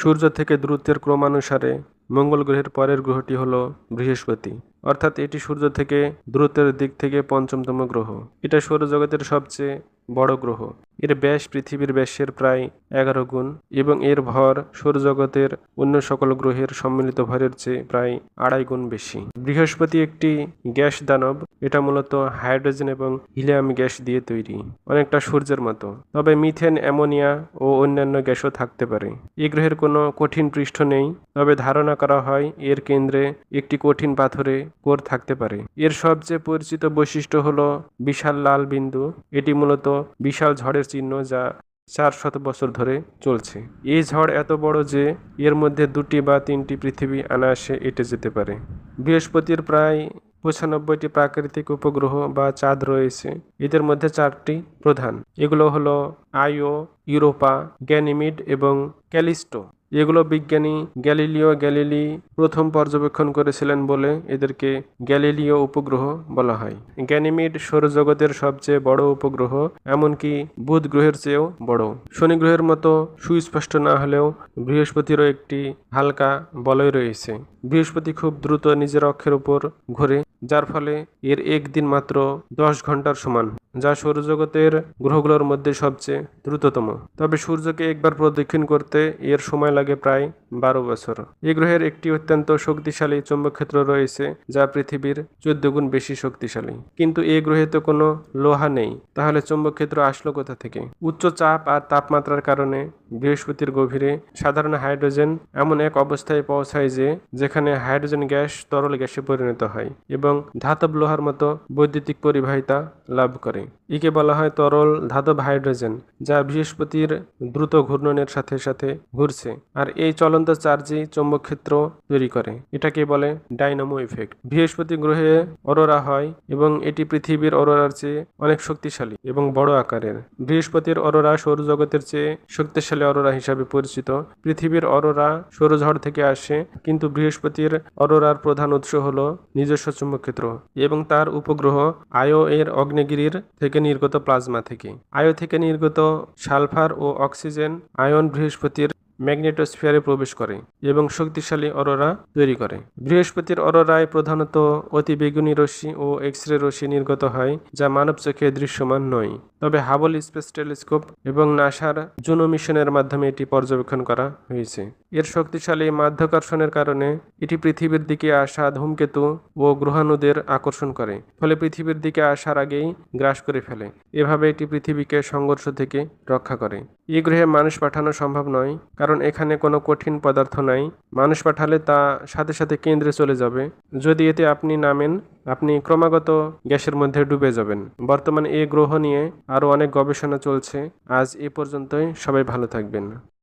সূর্য থেকে দূরত্বের ক্রমানুসারে মঙ্গল গ্রহের পরের গ্রহটি হল বৃহস্পতি। অর্থাৎ এটি সূর্য থেকে দূরত্বের দিক থেকে পঞ্চমতম গ্রহ। এটা সৌরজগতের সবচেয়ে বড় গ্রহ। এর ব্যাস পৃথিবীর ব্যাসের প্রায় এগারো গুণ এবং এর ভর সৌরজগতের অন্য সকল গ্রহের সম্মিলিত ভরের চেয়ে প্রায় আড়াই গুণ বেশি। বৃহস্পতি একটি গ্যাস দানব। এটা মূলত হাইড্রোজেন এবং হিলিয়াম গ্যাস দিয়ে তৈরি, অনেকটা সূর্যের মতো। তবে মিথেন, অ্যামোনিয়া ও অন্যান্য গ্যাসও থাকতে পারে। এই গ্রহের কোনো কঠিন পৃষ্ঠ নেই, তবে ধারণা করা হয় এর কেন্দ্রে একটি কঠিন পাথরে কোর থাকতে পারে। এর সবচেয়ে পরিচিত বৈশিষ্ট্য হলো বিশাল লাল বিন্দু। এটি মূলত বিশাল ঝড়ের চিহ্ন যা চার শত বছর ধরে চলছে। এই ঝড় এত বড় যে এর মধ্যে দুটি বা তিনটি পৃথিবী আনায়াসে এটে যেতে পারে। বৃহস্পতির প্রায় পঁচানব্বইটি প্রাকৃতিক উপগ্রহ বা চাঁদ রয়েছে। এদের মধ্যে চারটি প্রধান। এগুলো হলো আইও, ইউরোপা, গ্যানিমিড এবং ক্যালিস্টো। এগুলো বিজ্ঞানী গ্যালিলিও গ্যালিলি প্রথম পর্যবেক্ষণ করেছিলেন বলে এদেরকে গ্যালিলিও উপগ্রহ বলা হয়। গ্যানিমিড সৌরজগতের সবচেয়ে বড় উপগ্রহ, এমনকি বুধ গ্রহের চেয়েও বড়। শনি গ্রহের মতো সুস্পষ্ট না হলেও বৃহস্পতিরও একটি হালকা বলয় রয়েছে। বৃহস্পতি খুব দ্রুত নিজের অক্ষের উপর ঘোরে, যার ফলে এর একদিন মাত্র দশ ঘণ্টার সমান। যা সৌরজগতের গ্রহগুলোর মধ্যে সবচেয়ে দ্রুততম। তবে সূর্যকে একবার প্রদক্ষিণ করতে এর সময় লাগে প্রায় বারো বছর। এই গ্রহের একটি অত্যন্ত শক্তিশালী চৌম্বকক্ষেত্র রয়েছে, যা পৃথিবীর চোদ্দ গুণ বেশি শক্তিশালী। কিন্তু এই গ্রহে তো কোনো লোহা নেই, তাহলে চৌম্বকক্ষেত্র আসলো কোথা থেকে? উচ্চ চাপ আর তাপমাত্রার কারণে বৃহস্পতির গভীরে সাধারণ হাইড্রোজেন এমন এক অবস্থায় পৌঁছায় যে, যেখানে হাইড্রোজেন গ্যাস তরল গ্যাসে পরিণত হয় এবং ধাতব লোহার মতো বৈদ্যুতিক পরিবাহিতা লাভ করে। একে বলা হয় তরল ধাতব হাইড্রোজেন, যা বৃহস্পতির দ্রুত ঘূর্ণনের সাথে সাথে ঘুরছে আর এই চলন্ত চার্জই চৌম্বক ক্ষেত্র তৈরি করে। এটাকে বলে ডাইনামো ইফেক্ট। বৃহস্পতি গ্রহে অরোরা হয় এবং এটি পৃথিবীর অরোরার চেয়ে অনেক শক্তিশালী এবং বড় আকারের। বৃহস্পতির অরোরা সৌরজগতের চেয়ে শক্তিশালী অরোরা হিসাবে পরিচিত। পৃথিবীর অরোরা সৌরঝড় থেকে আসে, কিন্তু বৃহস্পতির অরোরার প্রধান উৎস হল নিজস্ব চুম্বকক্ষেত্র এবং তার উপগ্রহ আয়ো এর অগ্নেগিরির থেকে নির্গত প্লাজমা থেকে আয়ো থেকে নির্গত সালফার ও অক্সিজেন আয়ন বৃহস্পতির ম্যাগনেটোস্ফিয়ারে প্রবেশ করে এবং শক্তিশালী অরোরা তৈরি করে। বৃহস্পতির অরোরায় প্রধানত অতি বেগুনি রশ্মি ও এক্স রে রশ্মি নির্গত হয়, যা মানব চোখে দৃশ্যমান নয়। তবে হাবল স্পেস টেলিস্কোপ এবং নাসার জুনো মিশনের মাধ্যমে এটি পর্যবেক্ষণ করা হয়েছে। এর শক্তিশালী মাধ্যাকর্ষণের কারণে এটি পৃথিবীর দিকে আসা ধূমকেতু ও গ্রহাণুদের আকর্ষণ করে, ফলে পৃথিবীর দিকে আসার আগেই গ্রাস করে ফেলে। এভাবে এটি পৃথিবীকে সংঘর্ষ থেকে রক্ষা করে। এই গ্রহে মানুষ পাঠানো সম্ভব নয়, কারণ এখানে কোনো কঠিন পদার্থ নাই। মানুষ পাঠালে তা সাথে সাথে কেন্দ্রে চলে যাবে। যদি এতে আপনি নামেন, আপনি ক্রমাগত গ্যাসের মধ্যে ডুবে যাবেন। বর্তমানে এই গ্রহ নিয়ে আরও অনেক গবেষণা চলছে। আজ এ পর্যন্তই। সবাই ভালো থাকবেন।